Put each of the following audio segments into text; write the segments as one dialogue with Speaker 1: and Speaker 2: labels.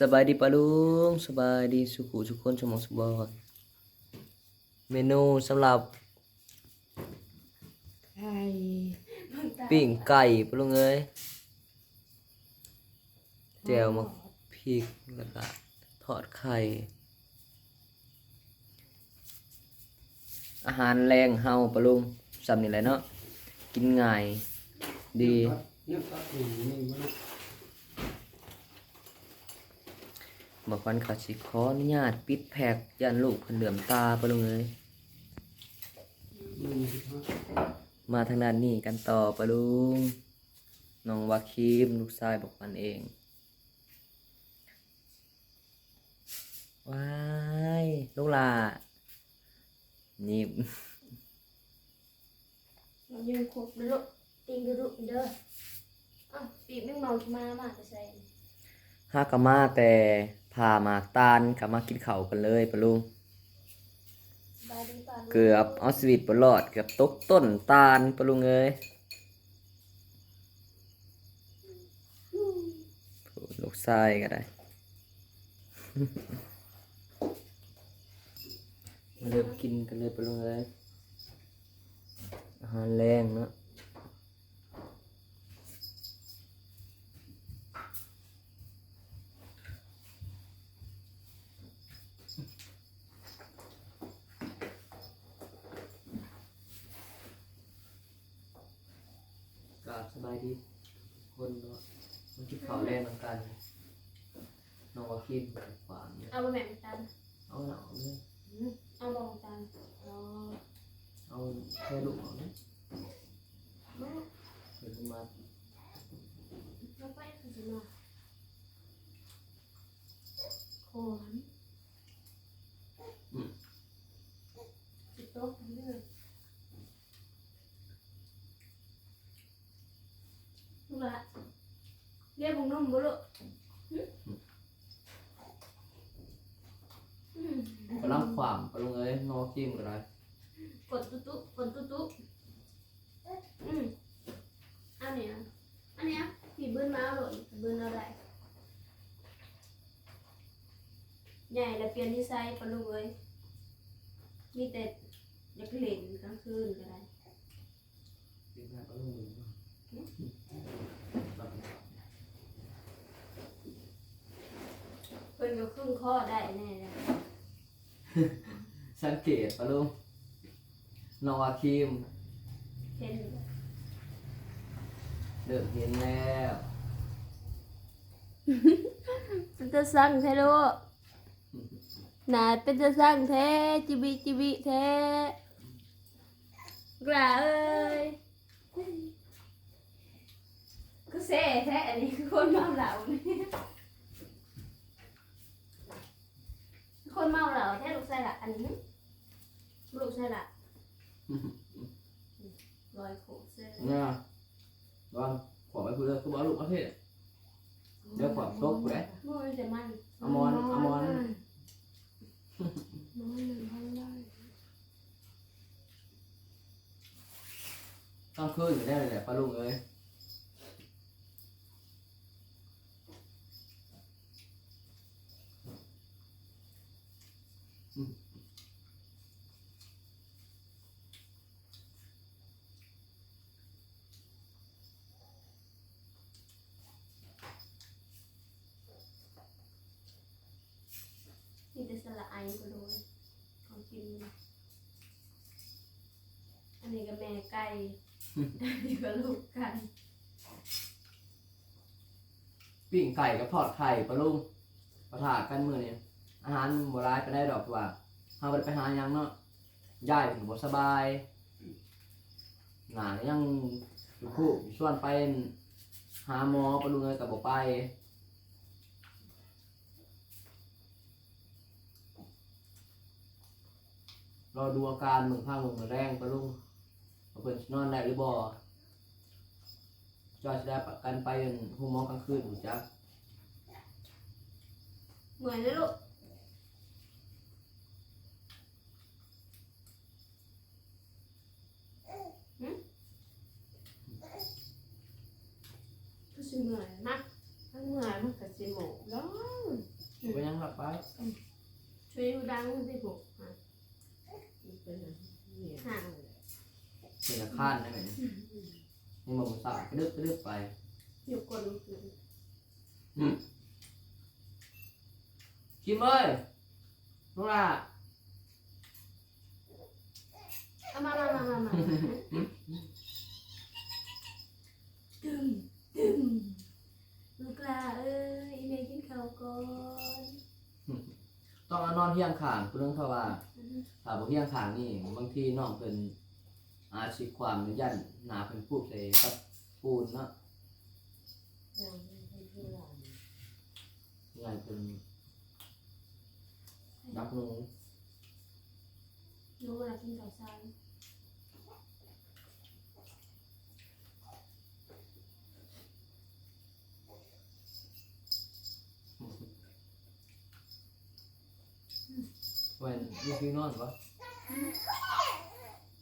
Speaker 1: สบายดีปะลุงสบายดีสุขุทุกคนสมองสุบอดเมนูสำหรับ
Speaker 2: ไข่
Speaker 1: ปิ้งไก่ปะลุงเอ้ยแจวมาพริกแล้วก็ทอดไข่ อาหารแรงเฮาปะลุงสำนี่แหละเนาะกินง่ายดี
Speaker 3: เนี่ยตัดหนึ่งนี่มัน
Speaker 1: บอกวันขาสิขออนุญาตปิดแพ็กยันลูกเพิ่นเหลื่อมตาปะลุงเอ้ย
Speaker 3: หนึ่งสิบห้า
Speaker 1: มาทางด้านนี้กันต่อปะลุงน้องวาคิมลูกชายบอกวันเองว้ายลูกหลานี่
Speaker 2: มันยังครบลุติงกระดุเด้ออะปีไม่เมามามาจะใส่
Speaker 1: ฮากามาแต่ พามาตานกลับมากินข้าวกันเลยปะลุง
Speaker 2: บายดีป่า
Speaker 1: เกือบเอาชีวิตบรอดเกือบตกต้นตาลปะลุงเอ้ยโอ้ลูกชายก็ได้มาเริ่มกินกันเลยปะลุงเอ้ยอาหารแรงเนาะ บสบายดีคนเนาะมันกินข้าวแรงเหมือนกันน้องว่าคิดแบบขวางเนี่ย
Speaker 2: เอาไปแม่ตัน
Speaker 1: เอาหนาวเลย
Speaker 2: เอาลงตันอ๋อ
Speaker 1: เอาแค่ลูกเอาเนี่ยเดี๋ยวมันมา
Speaker 2: แล้วไปคือสิมาโขนติดโต๊ะกันเลยลูกละเรียกบุ้ง นุ่มบุลุอืม
Speaker 1: กำลังขวามปะลุงเอ้ยนอคิมก็ได้
Speaker 2: กดตุ๊ตุ๊กดตุ๊ตุ๊อืมอันเนี้ยอันเนี้ยผีเบิ้ลมาเอาเลยเบิ้ลเอาได้ใหญ่แล้วเปลี่ยนที่ไซส์ปะลูกเอ้ยมีแต่อยากเล่นกลางคืนก็ได้
Speaker 1: ดีมากปะลุงเอ้ย
Speaker 2: เพิ่นก็ครึ่งข้อได้แน่เลย
Speaker 1: สังเกตปะลุงนอคิม
Speaker 2: เห็นอยู่
Speaker 1: เดิมเห็นแล้ว
Speaker 2: เป็นจะสั่งแท้ลูกหนาเป็นจะสั่งแท้จิบิจิบิแท้กระเอ้ยก็เซ่แท้อันนี้คือคนเมาเหล้านี่คนเมาเหล้าแท้ลูกใส่ละอันนี้ลูกใส่ละลอยโขกเสื้อ
Speaker 1: เนี่ยลองขวามไปพูดเลยคือบอกลูกประเทศเดี๋ยวขวามตกไป
Speaker 2: โอ้ยแต่มัน
Speaker 1: อมอนอมอน
Speaker 2: น้อยหนึ่งพันได้
Speaker 1: ต้องคืนอยู่ได้เลยแหละปะลุงเอ้ยอืม
Speaker 2: มีแต่สละไอก็โดนของกิน อันนี้ก็แม่ไก่ อันนี้ก็ลูกไก่
Speaker 1: ปิ้งไก่กับทอดไข่ปะลุงประทากันมือเนี่ยอาหารโบราณไปได้ดอกว่าเฮาบ่ได้ไปหาหยังเนาะยายถึงบ่สบายหนายังอยู่คู่อยู่ชวนไปหาหมอปะลุงเอ้ยก็บ่ไปรอดูอาการมึงพามึงมาแรงปะลุง เพิ่นสินอนได้หรือบ่จอยสิได้ประกันไปหูหมอกลางคืนหูจัก
Speaker 2: เหมือนเลยลูกหึก็สิเหมือนนะถ้าเหมือนมันก็สิหมูแล้ว
Speaker 1: ไปยังหลับไป
Speaker 2: ช่วยดังสิผม
Speaker 3: เป็นเนี่ย
Speaker 2: ห่าง
Speaker 1: เป็นอาคารได้ไหมเนี่ยนี่มันสาวกระดึบกระดึบไป
Speaker 2: อยู่กลน
Speaker 1: คิมเอ้ยลูกล่ะ
Speaker 2: เอามามามามามาตึมตึมลูกลาเอ้ยเมย์กินข้าวก่อน
Speaker 1: ต้องเอานอนเที่ยงขางคุณเรื่องเขาว่าถ้าบ่เที่ยงขางนี่บางทีน้องเพิ่น อาจสิความหรือยันหนาเพิ่นพูดใส่กับปูนเนาะยายเพิ่นรักหนู
Speaker 2: รู้เวลากินข้าวเช้า
Speaker 1: เว้นลูกพี่นอนปะ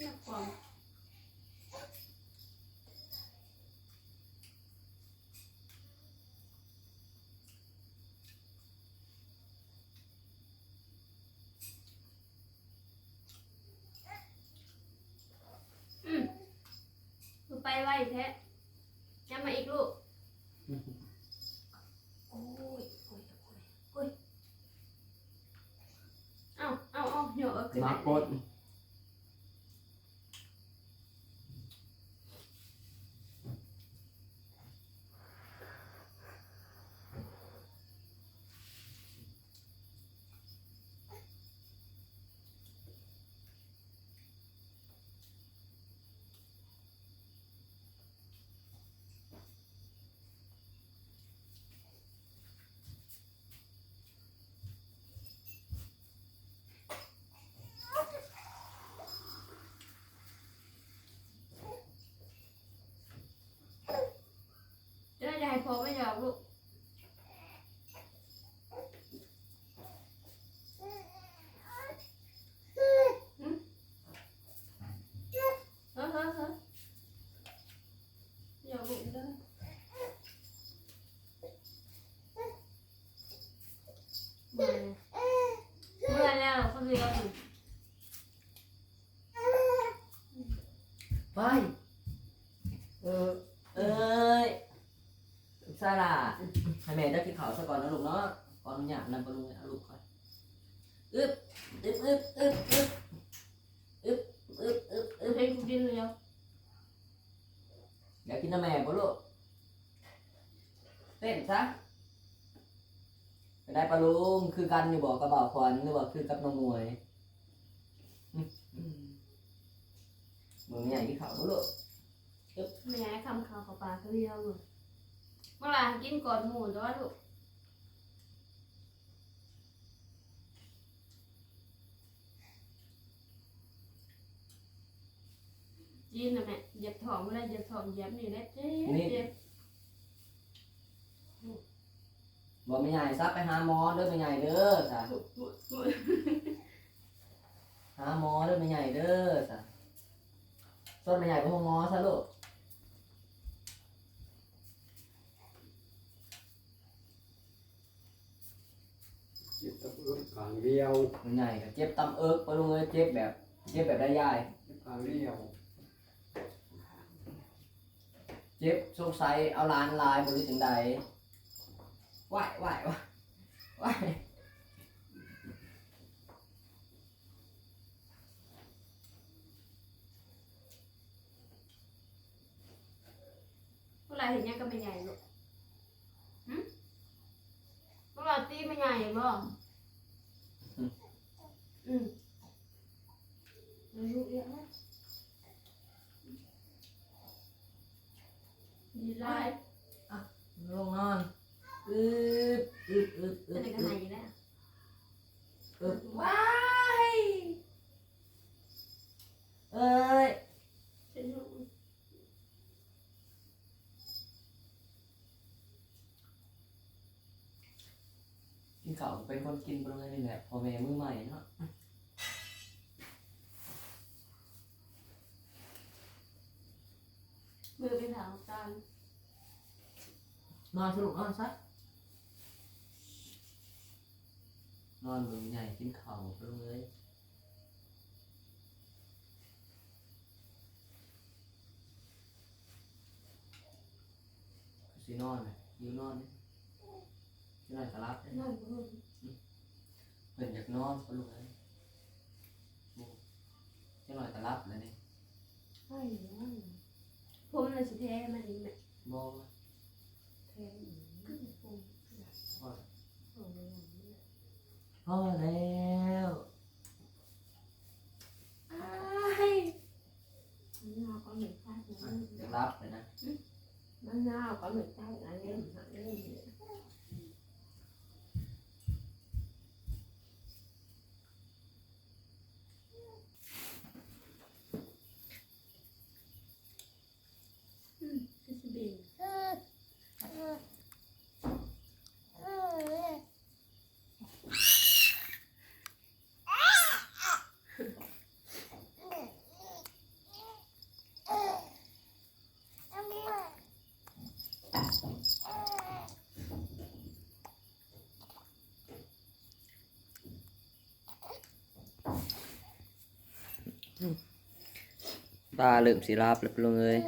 Speaker 2: นักความอืมลูก ไปไวแท้จะมาอีกลูกโอ้ยโอ้ยโอ้ยโอ้ยเอาเอาเอาเหยอะขึ้น
Speaker 1: มากด
Speaker 2: จะได้จะให้พอไม่หยอกลูกหืมเฮ้ยเฮ้ยเฮ้ยหยอกลูกเลย เมื่อยเมื่อยแล้วคนเดียวอยู่
Speaker 1: ไปเออเอ้ยซาร่าให้แม่ได้กินข้าวซะก่อนนะลูกเนาะก่อนอยากนำไปลุงเอาลูกก่อนอึ๊บอึ๊บอึ๊บอึ๊บอึ๊บอึ๊บอึ๊บอึ๊บ
Speaker 2: เออให้กูกินเลยอะ
Speaker 1: อยากกินน้ำแม่บ่ลูกเต้นซะ ไปได้ปลาลุงคือกันอยู่บอกกระบ่าวควันหรือว่าคือกับน้องมวยอืมอืมมึงใหญ่ที่เขาบ่ลูก
Speaker 2: ไม่อยากให้คำข่าวเขาปากเขาเดียวเลยเมื่อไหร่กินก่อนหมูตัวลูกกินนะแม่เหยียบท้องไม่ได้เหยียบท้องเหยียบนี่แหละเจ็บเจ็บ
Speaker 1: บอกไม่ใหญ่ซับไปหาหมอเด้อไม่ใหญ่เด้อจ้ะ
Speaker 2: อุ๊ยอุ๊ยอุ๊ย
Speaker 1: หาหมอเด้อไม่ใหญ่เด้อจ้ะส่วนไม่ใหญ่ไปห้องหมอซะลูก
Speaker 3: จิตตะเอื้อขางเดียว
Speaker 1: ไม่ใหญ่ก็เจ็บตำเอิกปะลุงเอ้ยเจ็บแบบ เจ็บแบบได้ยาย
Speaker 3: ขางเดียว
Speaker 1: เจ็บสงสัยเอาลานลายบริถึงใด quại quại quại quại Lúc này hình như cái
Speaker 2: mình nhảy rồi Hử? Lúc là tí mình nhảy rồi Ừ. Nó dụ dã Đi lại. À, luôn ngon. Ừ. เป็น
Speaker 1: คนกินปะลุงเอ้ยนี่แหละพ่อแม่มือใหม่เนาะ
Speaker 2: มือเป็นถาวตาล
Speaker 1: นอนสรุปนอนซะนอนเบิ่งใหญ่กินข้าวปะลุงเอ้ยสินอนน่ะหิวนอนนี่จะ นอนก็รับเด้
Speaker 2: นอนบ่รู้
Speaker 1: เพิ่นอยากนอนปะลุงเอ้ยโอ้จะนอนก็รับแล้วนี่
Speaker 2: ใช่นอนผมน่ะสิแท้มันนี่แม่
Speaker 1: บ่
Speaker 2: แท้อีกคือผม
Speaker 1: พอ
Speaker 2: โอ้ย
Speaker 1: พอแล้ว
Speaker 2: อ้ายมันน่าก็ไม่ใช่
Speaker 1: อะอยากรับเลยนะ
Speaker 2: มันน่าก็ไม่ใช่อันนี้อันนี้ อืมคือสิเบิน
Speaker 1: ตาเริ่มสิรับแล้วปะลุงเอ้ย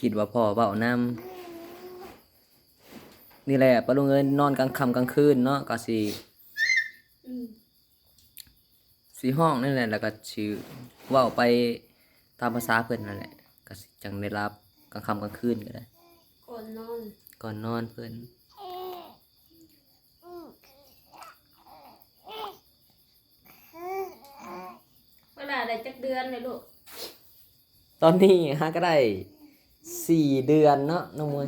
Speaker 1: คิดว่าพ่อเบานำนี่แหละปะลุงเอ้ยนอนกลางค่ำกลางคืนเนาะก็สิ
Speaker 2: อืม
Speaker 1: สีห้องนี่แหละแล้วก็สิเว้าไปตามภาษาเพิ่อนนั่นแหละก็สิจังได้รับ กลางค่ำกลางคืนก็ได้
Speaker 2: ก่อนนอน
Speaker 1: ก่อนนอนเพิ่น
Speaker 2: เวลาได้จักเดือนเลยลูก
Speaker 1: ตอนนี้ฮะก็ได้สี่เดือนเนาะน้องมวย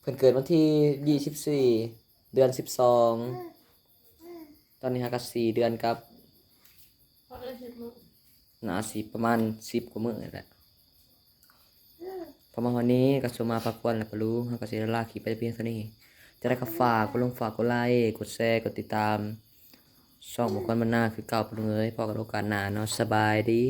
Speaker 1: เพิ่นเกิดวันที่ยี่สิบสี่เดือนสิบสองตอนนี้ฮะก็สี่เดือนกับ
Speaker 2: เพราะเราสิบโมง
Speaker 1: หนาสิประมาณสิบกว่ามื้อนี่แหละ พอมาวันนี้ก็สมมาพักวันแล้วก็รู้ฮะก็สิได้ลาขี่ไปเพียงเท่านี้จะได้ก็ฝากกดลงฝากกดไลค์กดแชร์กดติดตามช่องบุคคลมันหน้าคือเก่าปเลยพอกับโอกาสหน้าเนาะสบายดี